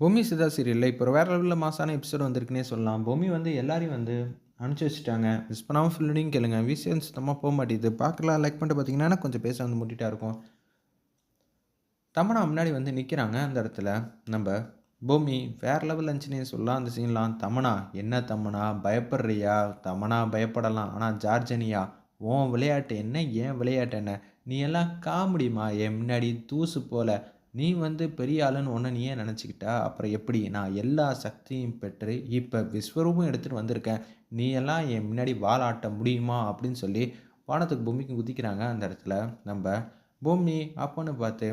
பொம்மி சிதா சீரியலில் இப்போ வேறு லெவலில் மாசான எபிசோட் வந்திருக்குன்னே சொல்லலாம். பொம்மி வந்து எல்லாரையும் வந்து அனுப்பிச்சி வச்சுட்டாங்க. மிஸ் பண்ணாமல் ஃபுல்லையும் கேளுங்க. விசிஎன் சுத்தமாக போக மாட்டேது பார்க்கலாம். லைக் பண்ணிட்டு பார்த்தீங்கன்னா கொஞ்சம் பேச வந்து முட்டிட்டா இருக்கும். தமனா முன்னாடி வந்து நிற்கிறாங்க அந்த இடத்துல. நம்ம பூமி வேறு லெவல் இருந்துச்சுனே சொல்லலாம். அந்த சீன்லாம் தமனா என்ன தமனா? பயப்படுறியா? தமனா பயப்படலாம். ஆனால் ஜார்ஜனியா உன் விளையாட்டு என்ன? ஏன் விளையாட்டு என்ன? நீ எல்லாம் காமெடிமா என் முன்னாடி தூசு போல நீ வந்து பெரிய ஆளுன்னு ஒன்று நீயே நினச்சிக்கிட்டா அப்புறம் எப்படி? நான் எல்லா சக்தியும் பெற்று இப்போ விஸ்வரூபம் எடுத்துகிட்டு வந்திருக்கேன். நீ எல்லாம் என் முன்னாடி வாலாட்ட முடியுமா? அப்படின்னு சொல்லி வானத்துக்கு பூமிக்கு குதிக்கிறாங்க அந்த இடத்துல. நம்ம பூமி அப்போன்னு பார்த்து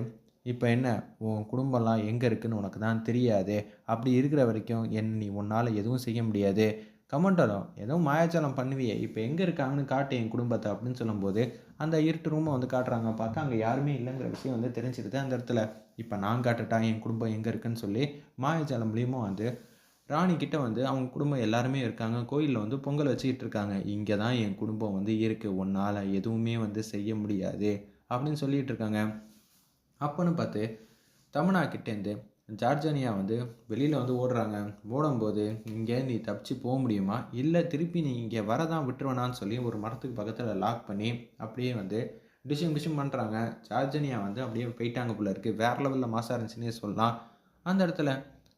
இப்போ என்ன? உன் குடும்பம்லாம் எங்கே இருக்குன்னு உனக்கு தான் தெரியாது? அப்படி இருக்கிற வரைக்கும் என் நீ உன்னால் எதுவும் செய்ய முடியாது? கமெண்டரோ ஏதோ மாயாஜாலம் பண்ணுவியே இப்போ எங்கே இருக்காங்கன்னு காட்டு என் குடும்பத்தை அப்படின்னு சொல்லும்போது அந்த இருட்டு ரூமை வந்து காட்டுறாங்க. பார்த்தா அங்கே யாருமே இல்லைங்கிற விஷயம் வந்து தெரிஞ்சிருது அந்த இடத்துல. இப்போ நான் காட்டுட்டா என் குடும்பம் எங்கே இருக்குன்னு சொல்லி மாயாஜாலம் மூலியமாக வந்து ராணிக்கிட்ட வந்து அவங்க குடும்பம் எல்லாருமே இருக்காங்க. கோயிலில் வந்து பொங்கல் வச்சுக்கிட்டு இருக்காங்க. இங்கே தான் என் குடும்பம் வந்து இருக்குது உன்னால் எதுவுமே வந்து செய்ய முடியாது அப்படின்னு சொல்லிகிட்டு இருக்காங்க. அப்போன்னு பார்த்து தமிழாக்கிட்டேருந்து ஜார்ஜானியா வந்து வெளியில் வந்து ஓடுறாங்க. ஓடும்போது இங்கே நீ தப்பிச்சு போக முடியுமா? இல்லை திருப்பி நீ இங்கே வரதான் விட்டுருவேனான்னு சொல்லி ஒரு மரத்துக்கு பக்கத்தில் லாக் பண்ணி அப்படியே வந்து டிஷிங் டிஷிங் பண்ணுறாங்க ஜார்ஜனியா வந்து அப்படியே போயிட்டாங்க போல இருக்குது வேறு லெவலில் மாசாக இருந்துச்சுன்னே சொல்லலாம். அந்த இடத்துல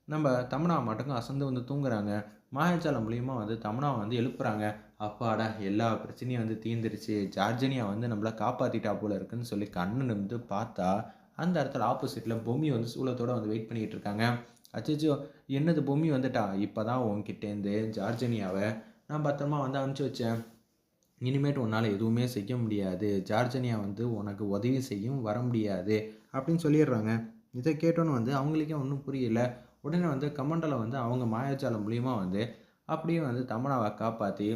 நம்ம தமனா மட்டுக்கும் அசந்து வந்து தூங்குறாங்க. மாயச்சாலம் மூலியமாக வந்து தமனாவை வந்து எழுப்புறாங்க. அப்பாடா எல்லா பிரச்சனையும் வந்து தீர்ந்துருச்சு. ஜார்ஜனியா வந்து நம்மளை காப்பாற்றிட்டா போல இருக்குன்னு சொல்லி கண்ணு நிமிந்து பார்த்தா அந்த இடத்துல ஆப்போசிட்டில் பொம்மி வந்து சூளத்தோடு வந்து வெயிட் பண்ணிக்கிட்டு இருக்காங்க. அச்சோ என்னது பொம்மி வந்துட்டா? இப்போ தான் உன்கிட்டேருந்து ஜார்ஜனியாவை நான் பத்திரமா வந்து அனுப்பிச்சி வச்சேன். இனிமேட்டு உன்னால் எதுவுமே செய்ய முடியாது. ஜார்ஜனியா வந்து உனக்கு உதவி செய்யும் வர முடியாது அப்படின்னு சொல்லிடுறாங்க. இதை கேட்டோன்னு வந்து அவங்களுக்கே ஒன்றும் புரியல. உடனே வந்து கமண்டலை வந்து அவங்க மாயாஜாலம் மூலியமாக வந்து அப்படியே வந்து தமனாவை காப்பாற்றி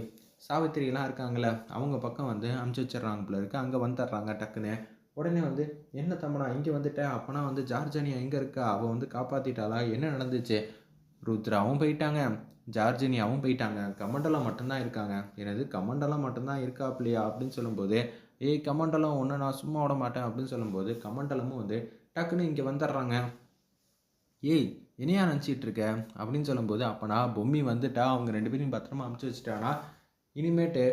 சாவித்திரிலாம் இருக்காங்களே அவங்க பக்கம் வந்து அமுச்சு வச்சிடுறாங்க போல இருக்குது அங்கே வந்துடுறாங்க டக்குன்னு. உடனே வந்து என்ன தம்பனா இங்கே வந்துட்டேன் அப்போனா வந்து ஜார்ஜனியா எங்கே இருக்கா? அவள் வந்து காப்பாற்றிட்டாளா என்ன நடந்துச்சு? ருத்ராவும் போயிட்டாங்க. ஜார்ஜினியாவும் போயிட்டாங்க. கமண்டலம் மட்டும்தான் இருக்காங்க. எனது கமண்டலம் மட்டும்தான் இருக்காப்லையா? அப்படின்னு சொல்லும்போது ஏய் கமண்டலம் ஒன்று நான் சும்மா விட மாட்டேன். அப்படின்னு சொல்லும்போது கமண்டலமும் வந்து டக்குன்னு இங்கே வந்துடுறாங்க ஏய் என்னையா நினச்சிட்டு இருக்க? அப்படின்னு சொல்லும்போது அப்போனா பொம்மி வந்துட்டா? அவங்க ரெண்டு பேரையும் பத்திரமா அமுச்சு வச்சுட்டானா? இனிமேட்டு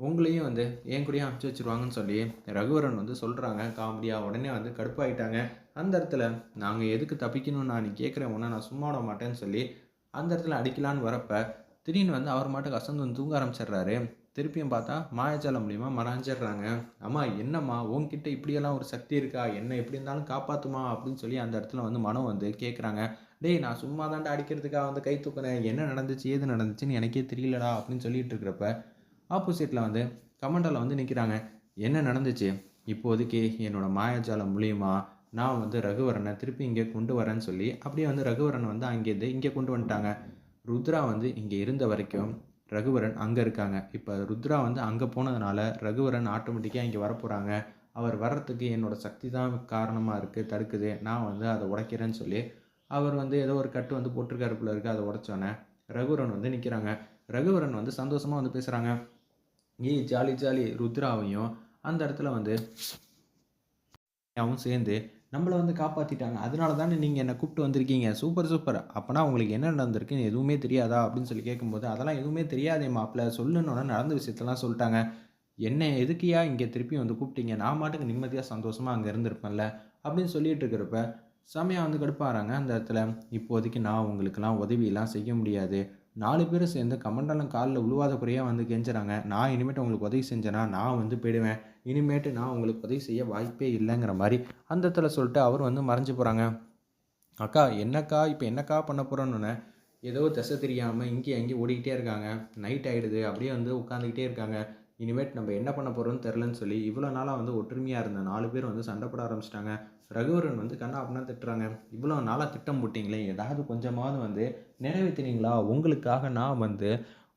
உங்களையும் வந்து என் கூடயும் அமுச்சு வச்சுருவாங்கன்னு சொல்லி ரகுவரன் வந்து சொல்கிறாங்க காமெடியாக உடனே வந்து கடுப்பாயிட்டாங்க. அந்த இடத்துல நாங்கள் எதுக்கு தப்பிக்கணும்னு நான் நீ கேட்குறேன் உடனே நான் சும்மா விட மாட்டேன்னு சொல்லி அந்த இடத்துல அடிக்கலான்னு வரப்ப திடீர்னு வந்து அவர் மாட்டுக்கு அசந்து வந்து தூங்க ஆரம்பிச்சிடுறாரு. திருப்பியும் பார்த்தா மாயாஜாலம் மூலியமா மறைஞ்சிடுறாங்க. அம்மா என்னம்மா? உங்ககிட்ட இப்படியெல்லாம் ஒரு சக்தி இருக்கா? என்ன எப்படி இருந்தாலும் காப்பாற்றுமா அப்படின்னு சொல்லி அந்த இடத்துல வந்து மனம் வந்து கேட்குறாங்க டேய் நான் சும்மா தாண்டா அடிக்கிறதுக்காக வந்து கை தூக்குனேன். என்ன நடந்துச்சு? ஏது நடந்துச்சுன்னு எனக்கே தெரியலடா. அப்படின்னு சொல்லிட்டு இருக்கிறப்ப ஆப்போசிட்டில் வந்து கமண்டலில் வந்து நிற்கிறாங்க என்ன நடந்துச்சு? இப்போதைக்கு என்னோடய மாயாஜாலம் மூலியமா நான் வந்து ரகுவரனை திருப்பி இங்கே கொண்டு வரேன்னு சொல்லி அப்படியே வந்து ரகுவரனை வந்து அங்கேருந்து இங்கே கொண்டு வந்துட்டாங்க. ருத்ரா வந்து இங்கே இருந்த வரைக்கும் ரகுவரன் அங்கே இருக்காங்க. இப்போ ருத்ரா வந்து அங்கே போனதுனால ரகுவரன் ஆட்டோமேட்டிக்காக இங்கே வரப்போகிறாங்க அவர் வர்றதுக்கு என்னோடய சக்தி தான் காரணமாக இருக்குது தடுக்குது. நான் வந்து அதை உடைக்கிறேன்னு சொல்லி அவர் வந்து ஏதோ ஒரு கட்டு வந்து போட்டிருக்காரு போல இருக்குது அதை உடைச்சோன்னே ரகுவரன் வந்து நிற்கிறாங்க ரகுவரன் வந்து சந்தோஷமாக வந்து பேசுகிறாங்க ஏ ஜாலி ஜாலி ருத்ராவையும் அந்த இடத்துல வந்து அவன் சேர்ந்து நம்மளை வந்து காப்பாற்றிட்டாங்க அதனால தானே நீங்கள் என்னை கூப்பிட்டு வந்திருக்கீங்க. Super super. அப்போனா உங்களுக்கு என்ன நடந்திருக்குன்னு எதுவுமே தெரியாதா? அப்படின்னு சொல்லி கேட்கும்போது அதெல்லாம் எதுவுமே தெரியாதே மாப்பிள்ள சொல்லணுன்னு நடந்த விஷயத்தெல்லாம் சொல்லிட்டாங்க. என்ன எதுக்கியா இங்கே திருப்பி வந்து கூப்பிட்டீங்க? நான் மாட்டுக்கு நிம்மதியாக சந்தோஷமாக அங்கே இருந்திருப்பேன்ல. அப்படின்னு சொல்லிட்டு இருக்கிறப்ப செமையாக வந்து கடுப்பாகிறாங்க அந்த இடத்துல. இப்போதைக்கு நான் உங்களுக்கெல்லாம் உதவியெல்லாம் செய்ய முடியாது. நாலு பேர் சேர்ந்து கமண்டலம் காலில் உழுவாத குறையாக வந்து கெஞ்சுறாங்க. நான் இனிமேட்டு உங்களுக்கு உதவி செஞ்சேன்னா நான் வந்து போயிடுவேன். இனிமேட்டு நான் உங்களுக்கு உதவி செய்ய வாய்ப்பே இல்லைங்கிற மாதிரி அந்த இடத்துல சொல்லிட்டு அவர் வந்து மறைஞ்சு போகிறாங்க அக்கா என்னக்கா? இப்போ என்னக்கா பண்ண போகிறோன்னு ஏதோ திசை தெரியாமல் இங்கே அங்கேயும் ஓடிக்கிட்டே இருக்காங்க. நைட் ஆகிடுது அப்படியே வந்து உட்காந்துக்கிட்டே இருக்காங்க. இனிமேட் நம்ம என்ன பண்ண போகிறோம்னு தெரிலன்னு சொல்லி இவ்வளோ நாளாக வந்து ஒற்றுமையாக இருந்த நாலு பேர் வந்து சண்டை போட ஆரம்பிச்சிட்டாங்க. ரகுவரன் வந்து கண்ணா அப்படின்னா திட்டுறாங்க. இவ்வளோ நாளாக திட்டம் போட்டிங்களே ஏதாவது கொஞ்சமாவது வந்து நிறைவேற்றினீங்களா உங்களுக்காக நான் வந்து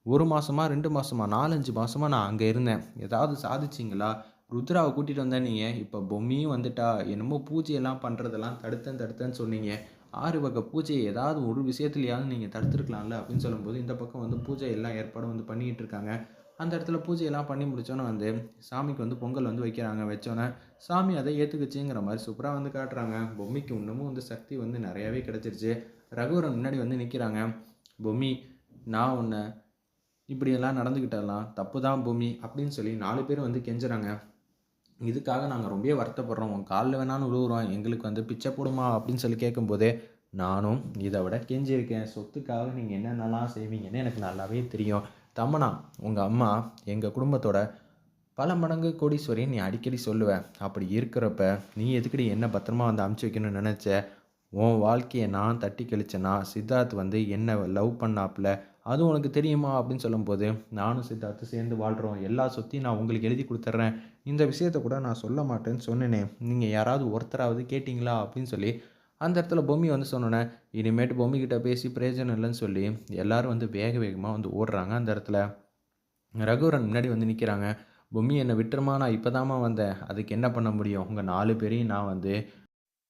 ஒரு மாதமாக ரெண்டு மாதமாக நாலஞ்சு மாதமாக நான் அங்கே இருந்தேன். ஏதாவது சாதிச்சிங்களா? ருத்ராவை கூட்டிகிட்டு வந்தேன் நீங்கள் இப்போ பொம்மியும் வந்துட்டா என்னமோ பூஜையெல்லாம் பண்ணுறதெல்லாம் தடுத்தேன் தடுத்தேன்னு சொன்னீங்க. ஆறு வகை பூஜையை ஏதாவது ஒரு விஷயத்துலையாவது நீங்கள் தடுத்துருக்கலாம்ல அப்படின்னு சொல்லும்போது இந்த பக்கம் வந்து பூஜை எல்லாம் ஏற்பாடும் வந்து பண்ணிக்கிட்டு இருக்காங்க. அந்த இடத்துல பூஜையெல்லாம் பண்ணி முடித்தோன்னே வந்து சாமிக்கு வந்து பொங்கல் வந்து வைக்கிறாங்க வச்சோன்னே சாமி அதை ஏற்றுக்குச்சிங்கிற மாதிரி சூப்பராக வந்து காட்டுறாங்க. பொம்மிக்கு இன்னமும் வந்து சக்தி வந்து நிறையாவே கிடச்சிருச்சு. ரகுவரன் முன்னாடி வந்து நிற்கிறாங்க பொம்மி நான் உன்னை இப்படியெல்லாம் நடந்துக்கிட்டதெல்லாம் தப்பு தான் பூமி அப்படின்னு சொல்லி நாலு பேர் வந்து கெஞ்சுறாங்க. இதுக்காக நாங்கள் ரொம்ப வருத்தப்படுறோம். உன் காலில் வேணாலும் உழுவுறோம். எங்களுக்கு வந்து பிச்சை போடுமா? அப்படின்னு சொல்லி கேட்கும்போதே நானும் இதை விட கெஞ்சியிருக்கேன். சொத்துக்காக நீங்கள் என்னென்னலாம் செய்வீங்கன்னு எனக்கு நல்லாவே தெரியும். தமனா உங்கள் அம்மா எங்கள் குடும்பத்தோட பல மடங்கு கோடீஸ்வரி நீ அடிக்கடி சொல்லுவேன் அப்படி இருக்கிறப்ப நீ எதுக்கடி என்ன பத்திரமா வந்து அமுச்சு வைக்கணும்னு நினச்ச? உன் வாழ்க்கையை நான் தட்டி கழிச்சேன்னா சித்தார்த் வந்து என்னை லவ் பண்ணாப்புல அதுவும் உனக்கு தெரியுமா? அப்படின்னு சொல்லும்போது நானும் சித்தார்த்து சேர்ந்து வாழ்கிறோம் எல்லா சொத்தையும் நான் உங்களுக்கு எழுதி கொடுத்துட்றேன் இந்த விஷயத்த கூட நான் சொல்ல மாட்டேன்னு சொன்னேனே. நீங்கள் யாராவது ஒருத்தராவது கேட்டிங்களா? அப்படின்னு சொல்லி அந்த இடத்துல பொம்மி வந்து சொன்னோன்னே இனிமேட்டு பொம்மிக்கிட்ட பேசி பிரயோஜனம் இல்லைன்னு சொல்லி எல்லோரும் வந்து வேக வேகமாக வந்து ஓடுறாங்க அந்த இடத்துல. ரகுவரன் முன்னாடி வந்து நிற்கிறாங்க பொம்மி என்னை விட்டுருமா? நான் இப்போ வந்தேன். அதுக்கு என்ன பண்ண முடியும்? உங்கள் நாலு பேரையும் நான் வந்து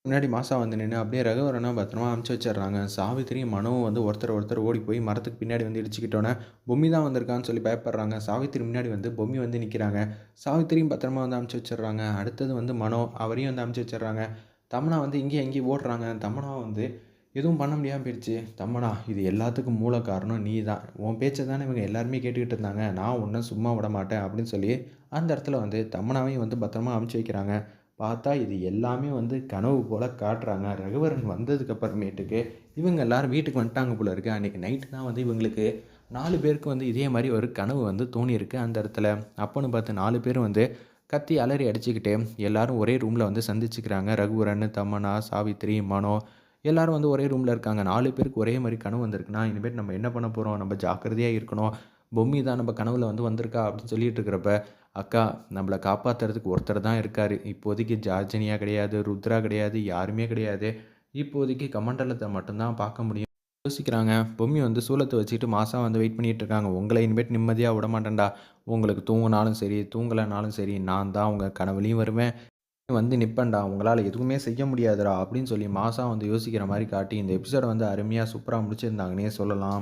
முன்னாடி மாதம் வந்து நின்று அப்படியே ரகுவரனா பத்திரமா அமுச்சு வச்சிடுறாங்க. சாவித்திரியும் மனவும் வந்து ஒருத்தர் ஒருத்தர் ஓடி போய் மரத்துக்கு பின்னாடி வந்து இடிச்சுக்கிட்டோன்னே பொம்மி தான் வந்திருக்கான்னு சொல்லி பயப்படுறாங்க. சாவித்திரி முன்னாடி வந்து பொம்மி வந்து நிற்கிறாங்க சாவித்திரியும் பத்திரமா வந்து அமுச்சு வச்சிடுறாங்க. அடுத்தது வந்து மனோ அவரையும் வந்து அமுச்சு வச்சிடுறாங்க. தமனா வந்து இங்கேயும் எங்கேயும் ஓடுறாங்க. தமனா வந்து எதுவும் பண்ண முடியாமல் போயிடுச்சு தம்மனா இது எல்லாத்துக்கும் மூல காரணம் நீ தான் உன் பேச்சை தானே இவங்க எல்லாருமே கேட்டுக்கிட்டு இருந்தாங்க. நான் ஒன்றும் சும்மா விட மாட்டேன் அப்படின்னு சொல்லி அந்த இடத்துல வந்து தம்மனாவையும் வந்து பத்திரமா அமுச்சு வைக்கிறாங்க. பார்த்தா இது எல்லாமே வந்து கனவு போல் காட்டுறாங்க. ரகுவரன் வந்ததுக்கப்புறமேட்டுக்கு இவங்க எல்லோரும் வீட்டுக்கு வந்துட்டாங்க போல இருக்குது அன்றைக்கி நைட்டு தான் வந்து இவங்களுக்கு நாலு பேருக்கு வந்து இதே மாதிரி ஒரு கனவு வந்து தோணியிருக்கு அந்த இடத்துல. அப்போன்னு பார்த்து நாலு பேர் வந்து கத்தி அலறி அடிச்சுக்கிட்டு எல்லாரும் ஒரே ரூமில் வந்து சந்திச்சுக்கிறாங்க. ரகுவரன் தமனா சாவித்ரி மனோ எல்லோரும் வந்து ஒரே ரூமில் இருக்காங்க. நாலு பேருக்கு ஒரே மாதிரி கனவு வந்திருக்குன்னா இனிமேல் நம்ம என்ன பண்ண போகிறோம் நம்ம ஜாக்கிரதையாக இருக்கணும். பொம்மி தான் நம்ம கனவில் வந்து வந்திருக்கா அப்படின்னு சொல்லிட்டு இருக்கிறப்ப அக்கா நம்மளை காப்பாற்றுறதுக்கு ஒருத்தர் தான் இருக்கார். இப்போதைக்கு ஜார்ஜினியா கிடையாது ருத்ரா கிடையாது யாருமே கிடையாது. இப்போதைக்கு கமண்டலத்தை மட்டும்தான் பார்க்க முடியும். யோசிக்கிறாங்க. பொம்மி வந்து சூளத்தை வச்சுட்டு மாதம் வந்து வெயிட் பண்ணிகிட்டு இருக்காங்க உங்களை இனிமேட் நிம்மதியாக விட மாட்டேன்டா. உங்களுக்கு தூங்கினாலும் சரி தூங்கலைனாலும் சரி நான் தான் உங்கள் கனவுலையும் வருவேன். வந்து நிற்பேன்டா உங்களால் எதுவுமே செய்ய முடியாதுடா அப்படின்னு சொல்லி மாதம் வந்து யோசிக்கிற மாதிரி காட்டி இந்த எபிசோடை வந்து அருமையாக சூப்பராக முடிச்சிருந்தாங்கன்னே சொல்லலாம்.